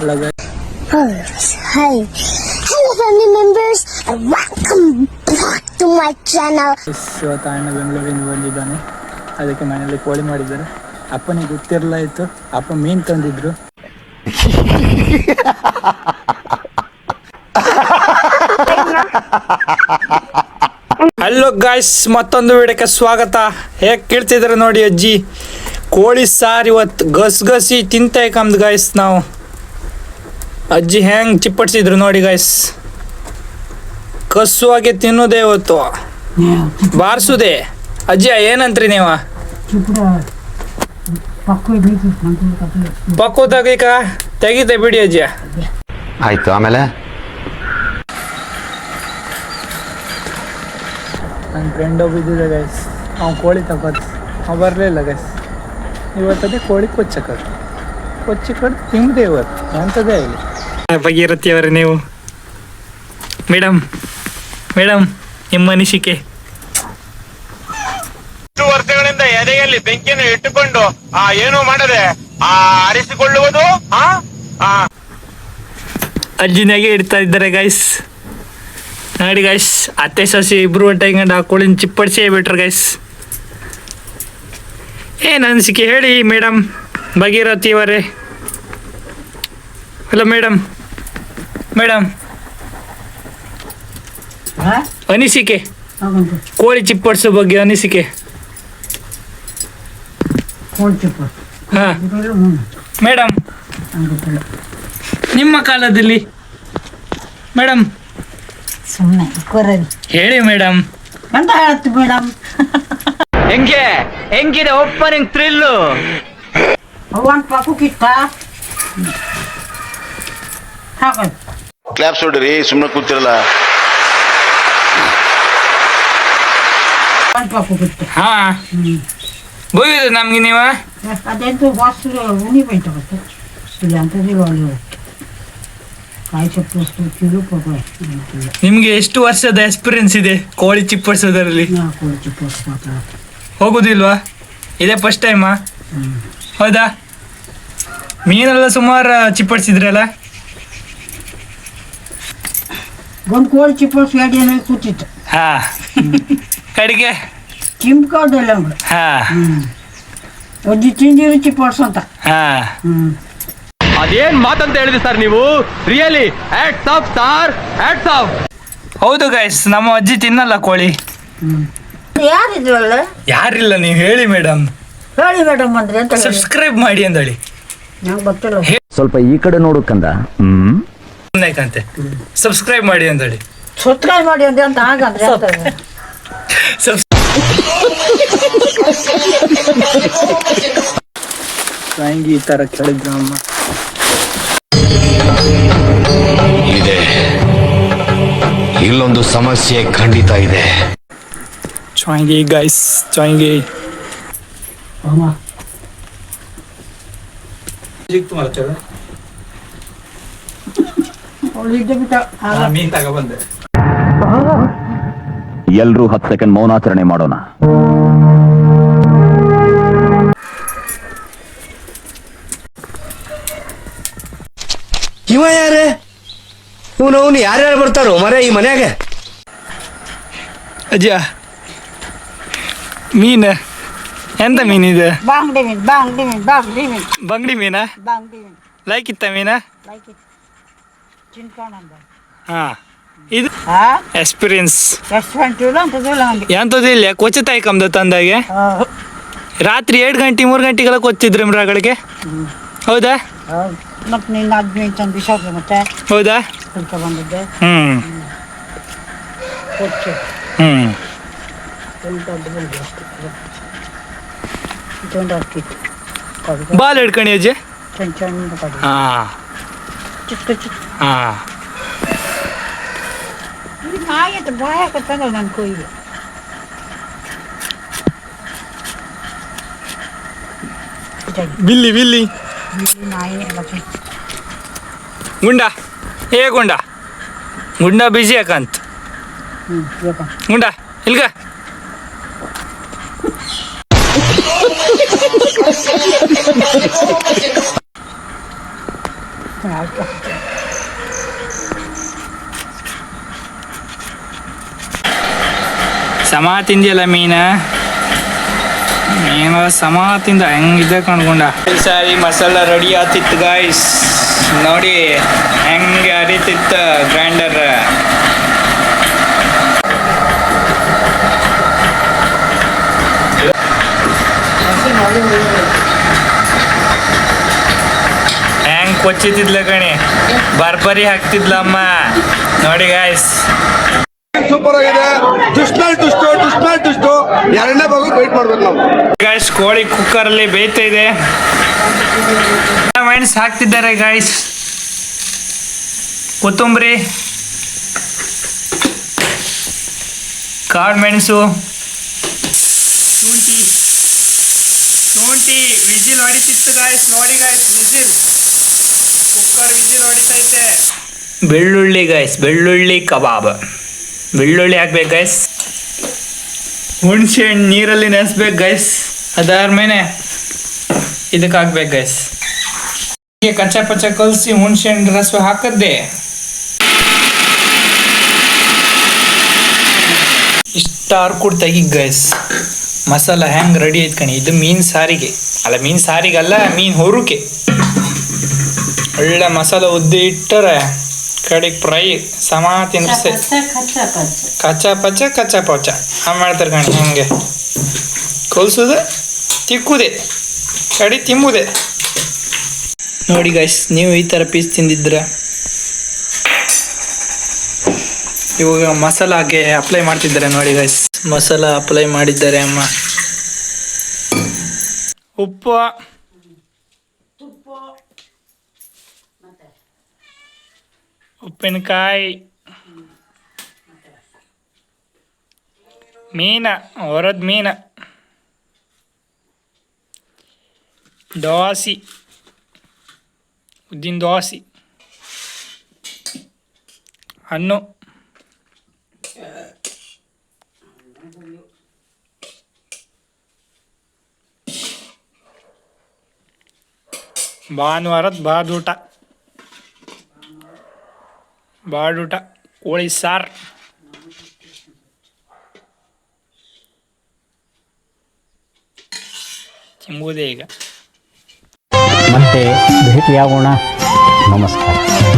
ಅಲ್ಲ Hi. Hello family members. And welcome back to my channel. ಇವತ್ತು ಅಣ್ಣ ಬೆಂಗಳೂರಿಂದ ಬಂದಿದ್ದಾನೆ. ಅದಕ್ಕೆ ಮನೆಯಲ್ಲಿ ಕೋಳಿ ಮಾಡಿದ್ದಾರೆ. ಅಪ್ಪನಿಗೆ ಗೊತ್ತಿರಲ್ಲ ಇತ್ತು. ಅಪ್ಪ ಮೀನ್ ತಂದಿದ್ರು. ಹಲೋ ಗಾಯ್ಸ್ ಮತ್ತೊಂದು ವಿಡಿಯೋಕ್ಕೆ ಸ್ವಾಗತ. ಹೇಗೆ ಕೇಳ್ತಿದ್ರೆ ನೋಡಿ ಅಜ್ಜಿ. ಕೋಳಿ ಸಾರು ಇವತ್ತು ಗಸ್ ಗಸಿ ತಿಂತ ಕಮ್ದು ಗಾಯ್ಸ್ ನಾವು. ಅಜ್ಜಿ ಹೆಂಗ್ ಚಿಪ್ಪಡಿಸಿದ್ರು ನೋಡಿ ಗಾಯ್ಸ್ ಕಸುವಾಗೆ ತಿನ್ನೋದೇ ಇವತ್ತು ಬಾರ್ಸುದೆ. ಅಜ್ಜಿ ಏನಂತ್ರಿ ನೀವು? ಪಕ್ಕು ತೆಗೀಕ ತೆಗೀತೆ ಬಿಡಿ ಅಜ್ಜಿ. ಆಯ್ತು ಆಮೇಲೆ? ನನ್ನ ಫ್ರೆಂಡ್ ಒಬ್ಬ ಇದ್ದಿದ್ದ ಗೈಸ್ ಅವ್ನು ಕೋಳಿ ತಗೋದು ಅವ್ನು ಬರಲಿಲ್ಲ ಗೈಸ್ ಇವತ್ತದೇ ಕೋಳಿ ಕೊಚ್ಚಕದು ಕೊಚ್ಚಿ ಕಡ್ದು ತಿಂದೆ ಇವತ್ತು ಅಂಥದ್ದೇ ಆಗಲಿ ಭಗೀರಥಿ ಅವರೇ ನೀವು. ಮೇಡಮ್ ಮೇಡಮ್ ನಿಮ್ಮ ಅನಿಸಿಕೆ. ಇಷ್ಟು ವರ್ಷಗಳಿಂದ ಎದೆಯಲ್ಲಿ ಬೆಂಕಿಯನ್ನು ಇಟ್ಟುಕೊಂಡು ಆ ಏನು ಮಾಡದೆ ಆ ಆರಿಸಿಕೊಳ್ಳುವುದು ಆ ಆ. ಅಜ್ಜಿನಾಗೆ ಇಡ್ತಾ ಇದ್ದಾರೆ ಗೈಸ್ ನೋಡಿ ಗೈಸ್ ಅತ್ತೆ ಸಸಿ ಇಬ್ರು ಒಟ್ಟಾಗಿಂಡು ಆ ಕೋಳಿನ ಚಿಪ್ಪಡಿಸಿ ಬಿಟ್ರು ಗೈಸ್ ಏನ್ ಅನಿಸಿಕೆ ಹೇಳಿ ಮೇಡಮ್ ಭಾಗೀರಥಿ ಅವರೇ ಹಲೋ ಮೇಡಮ್ ಮೇಡಮ್. ಅನಿಸಿಕೆ. ಕೋಳಿ ಚಿಪ್ಪಡಿಸೋ ಬಗ್ಗೆ ಅನಿಸಿಕೆ. ಹಾ. ಮೇಡಮ್. ನಿಮ್ಮ ಕಾಲದಲ್ಲಿ. ಮೇಡಮ್. ಸುಮ್ಮನೆ ಹೇಳಿ ಮೇಡಮ್. ಅಂತ ಹೇಳ್ತು ಮೇಡಮ್. ಹೆಂಗೆ? ಹೆಂಗಿದೆ ಓಪನಿಂಗ್ ಥ್ರಿಲ್ಲು ಒಂದು ಪಾಕು ಕಿತ್ತ ಹಾಕೋದು ಕ್ಲಾಪ್ಸ್ ಹೊಡ್ರಿ ಸುಮ್ಮನೆ ಕೂತಿರಲ್ಲ. ಹಾ. ಬೋಗಿದೆ ನಮ್ಗೆ ನೀವ? ಅದೆಂತೂ ವಾಸು ಉನಿ ಬೈತ ಗೊತ್ತು ಇಲ್ಲ ಅಂತದೇ ಒಳ್ಳೆ ಕಾಯಿ ಸೊಪ್ಪು ಕಿಲು ಪಾಪ ನಿಮ್ಗೆ ಎಷ್ಟು ವರ್ಷದ ಎಕ್ಸ್ಪೀರಿಯನ್ಸ್ ಇದೆ ಕೋಳಿ ಚಿಪ್ಪಡಿಸೋದ್ರಲ್ಲಿ ಮಾತ್ರ ಹೋಗುದಿಲ್ವಾ? ಇದೇ ಫಸ್ಟ್ ಟೈಮಾ ಹೌದಾ? ಮೀನೆಲ್ಲ ಸುಮಾರು ಚಿಪ್ಪಡಿಸಿದ್ರಲ್ಲ ಒಂದು ಕೋಳಿ ಚಿಪ್ಪಸ್ ಏನಾಗಿ ಕೂತಿತ್ತು. ಹಾ. ಕಡೆಗೆ? ಚಿಂಪ್ಕೋದಲ್ಲ ಹಾಂ ಹಾ. ಹ್ಞೂ ಒಜ್ಜಿ ತಿಂದಿರು ಚಿಪ್ಪಸ್ ಅಂತ ಹಾಂ. ಹ್ಞೂ ಅದೇನ್ ಮಾತಂತ ಹೇಳಿದ್ರಿ ಸರ್ ನೀವು? Really hats off star hats off ಹೌದು ಗೈಸ್ ನಮ್ಮ ಅಜ್ಜಿ ತಿನ್ನಲ್ಲ ಕೋಳಿ. ಯಾರಿದ್ವಲ್ಲ ಯಾರಿಲ್ಲ ನೀವು ಹೇಳಿ ಮೇಡಮ್ ಹೇಳಿ ಮೇಡಮ್ ಅಂದ್ರೆ ಅಂತ ಹೇಳಿ. ಸಬ್ಸ್ಕ್ರೈಬ್ ಮಾಡಿ ಅಂದಳಿ. ನಂಗೆ ಗೊತ್ತಿಲ್ಲ ಸ್ವಲ್ಪ ಈ ಕಡೆ ನೋಡು ಕಂದ. ಹ್ಮ್. ಕಂತೆ ಸಬ್ಸ್ಕ್ರೈಬ್ ಮಾಡಿ ಅಂತ ಹೇಳಿ ಸಬ್ಸ್ಕ್ರೈಬ್ ಮಾಡಿ ಅಂದೆ ಅಂತ ಸಬ್ಸ್ ತಂಗಿ ಈ ತರ ಕೇಳಿದ್ರು ಅಮ್ಮ. ಇದೆ. ಇಲ್ಲೊಂದು ಸಮಸ್ಯೆ ಖಂಡಿತ ಇದೆ. ಚಾಯಿಂಗಿ ಗೈಸ್ ಚಾಂಗಿ ಅವಳು ಮೀನ್ ತಗೊಬಂದೆ ಎಲ್ರೂ ಹತ್ತು ಸೆಕೆಂಡ್ ಮೌನಾಚರಣೆ ಮಾಡೋಣ. ಇವ ಯಾರೇ? ಇವನು ಅವನು ಯಾರ್ಯಾರು ಬರ್ತಾರೋ ಮರೆ ಈ ಮನ್ಯಾಗ? ಅಜ್ಜ ಮೀನ್. ಎಂತ ಮೀನಿದೆ? ಬಾಂಗ್ಡಿ ಮೀನ್ ಬಾಂಗ್ಡಿ ಮೀನ್ ಬಾಂಗ್ಡಿ ಮೀನ್. ಬಂಗಡಿ ಮೀನಾ? ಬಾಂಗ್ಡಿ ಮೀನ್. ಲೈಕ್ ಇತ್ತ ಮೀನಾ? ಲೈಕ್ ಹಾ ಇದು ಎಕ್ಸ್ಪೀರಿಯನ್ಸ್ ಎಂಥದಿಲ್ಲ ಕೊಚ್ಚತಾಯಿ ಕಮ್ದ ತಂದಾಗೆ? ರಾತ್ರಿ ಎರಡು ಗಂಟೆ ಮೂರು ಗಂಟೆಗೆಲ್ಲ ಕೊಚ್ಚಿದ್ರಿ ಮರಗಳಿಗೆ ಹೌದಾ? ಮತ್ತೆ ಹೌದಾ? ಹ್ಮ್. ಕೊಚ್ಚು. ಹ್ಮ್. ಬಾಲ್ ಹಿಡ್ಕಣಿ ಅಜ್ಜಿ. ಹಾ. ಚಿಕ್ಕ ಚಿಕ್ಕ. ಹಾ ಇದು ನಾಯಿ ಅಂತ ಬಾಯ ಹಾಕತ್ತಂಗ ನನ್ನ ಕೊಯ್ಗೆ ಬಿಲ್ಲಿ ಬಿಲ್ಲಿ ನಾಯಿ ಎಲ್ಲ ಚಿಕ್ಕ ಗುಂಡ ಏ ಗುಂಡ ಗುಂಡ ಬಿಜಿ ಯಾಕಂತ ಹ್ಞೂ ಬೇಕ ಗುಂಡ ಇಲ್ಗ ಸಮ ತಿಂದಿಯಲ್ಲ ಮೀನ ಮೀನ ಸಮ ತಿಂದ ಇದ್ದ ಕಣ್ಕೊಂಡ ಸಾರಿ, ಮಸಾಲ ರೆಡಿ ಆತಿತ್ತು ಗಾಯ್ಸ್ ನೋಡಿ, ಹೆಂಗೆ ಅರಿತಿತ್ತ ಗ್ರೈಂಡರ್ ಹೆಂಗ್ ಕೊಚ್ಚಿತಿದ್ಲ ಕಣಿ? ಬರ್ಬರಿ ಹಾಕ್ತಿದ್ಲಮ್ಮ. ನೋಡಿ ಗಾಯ್ಸ್ ಸೂಪರ್ ಆಗಿದೆ ದುಷ್ಟು ದುಷ್ಟು ಎರಡನೇ ಭಾಗ ವೇಟ್ ಮಾಡ್ಬೇಕು ನಾವು. ಗಾಯ್ಸ್ ಕೋಳಿ ಕುಕ್ಕರ್ ಅಲ್ಲಿ ಬೇಯ್ತಾ ಇದೆ. ಮೆಣಸ್ ಹಾಕ್ತಿದ್ದಾರೆ ಗಾಯ್ಸ್ ಕೊತ್ತಂಬರಿ. ಕಾಳು ಮೆಣಸು ಶುಂಠಿ ಶುಂಠಿ ವಿಜಿಲ್ ಹೊಡಿತಿತ್ತು ಗಾಯ್ಸ್ ನೋಡಿ ಗಾಯ್ಸ್ ವಿಜಿಲ್ ಕುಕ್ಕರ್ ವಿಜಿಲ್ ಹೊಡಿತೈತೆ. ಬೆಳ್ಳುಳ್ಳಿ ಗಾಯ್ಸ್ ಬೆಳ್ಳುಳ್ಳಿ ಕಬಾಬ್. ಬೆಳ್ಳುಳ್ಳಿ ಹಾಕ್ಬೇಕು ಗೈಸ್ ಹುಣಸೆ ಹಣ್ಣು ನೀರಲ್ಲಿ ನೆನೆಸ್ಬೇಕು ಗೈಸ್ ಅದಾದ್ಮೇಲೆ ಇದಕ್ಕೆ ಹಾಕ್ಬೇಕು ಗೈಸ್ ಹೀಗೆ ಕಚ್ಚಾ ಪಚ್ಚ ಕಲಸಿ ಹುಣಸೆ ಹಣ್ಣು ರಸ ಹಾಕದ್ದೆ. ಇಷ್ಟು ಕೂಡ ತೆಗಿ ಗೈಸ್ ಮಸಾಲ ಹೆಂಗ್ ರೆಡಿ ಆಯ್ತು ಕಣಿ? ಇದು ಮೀನ್ ಸಾರಿಗೆ. ಅಲ್ಲ, ಮೀನ್ ಸಾರಿಗೆ ಅಲ್ಲ ಮೀನ್ ಹೊರುಕೆ. ಒಳ್ಳೆ ಮಸಾಲ ಉದ್ದಿ ಇಟ್ಟರೆ ಕಡೆಗೆ ಫ್ರೈ ಸಮ ತಿನ್ನಿಸ್ತೆ ಕಚ್ಚ ಕಚ್ಚ ಕಚ್ಚಾ ಪಚ್ಚ ಕಚ್ಚಾ ಪಚ್ಚ. ಹಂಗೆ ಮಾಡ್ತಾರೆ ಕಣಿ ಹಂಗೆ ಕೊಲ್ಸೋದು ತಿಕ್ಕುದೆ ಕಡಿ ತಿಂಬುದೆ. ನೋಡಿ ಗೈಸ್ ನೀವು ಈ ಥರ ಪೀಸ್ ತಿಂದಿದ್ರ ಇವಾಗ ಮಸಾಲಾಗೆ ಅಪ್ಲೈ ಮಾಡ್ತಿದ್ದಾರೆ ನೋಡಿ ಗೈಸ್ ಮಸಾಲ ಅಪ್ಲೈ ಮಾಡಿದ್ದಾರೆ ಅಮ್ಮ. ಉಪ್ಪು. ಉಪ್ಪಿನಕಾಯಿ ಮೀನ ಹೊರದ ಮೀನ ದೋಸೆ ಉದ್ದಿನ ದೋಸೆ ಹಣ್ಣು. ಭಾನುವಾರದ ಬಾದೂಟ ಬಾಡೂಟ ಕೋಳಿ ಸಾರು. ತಿಂಬುದೇ ಈಗ. ಮತ್ತೆ ಭೇಟಿಯಾಗೋಣ. ನಮಸ್ಕಾರ.